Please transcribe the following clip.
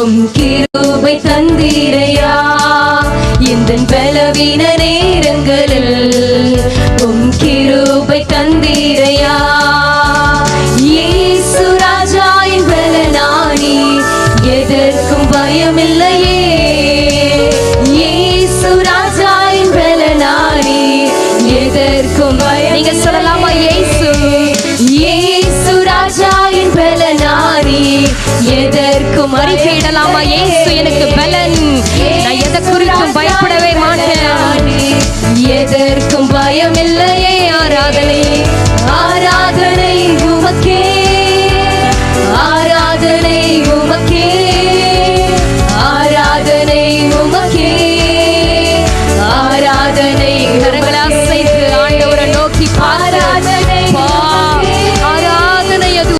உம் கிருபை தந்தீரையா. இந்த பலவீன நேரங்களில் உம் கிருபை தந்தீரையா. இயேசு ராஜா என் பலனானி எதற்கும் பயமில்லையே. இயேசு ராஜா என் பலனானி எதற்கும் பயம் நீங்க சொல்லலாமா அறிக்கை இடலாமா எனக்கு பலன். நான் எதை குறித்தும் பயப்படவே மாட்டேன். எதற்கும் பயம் இல்லையே ஆராதனை ஆராதனை உமக்கே. ஆராதனை உமக்கே. ஆராதனை உமக்கே. ஆராதனை கரங்களாசைத்து ஆண்டவரை நோக்கி பாராத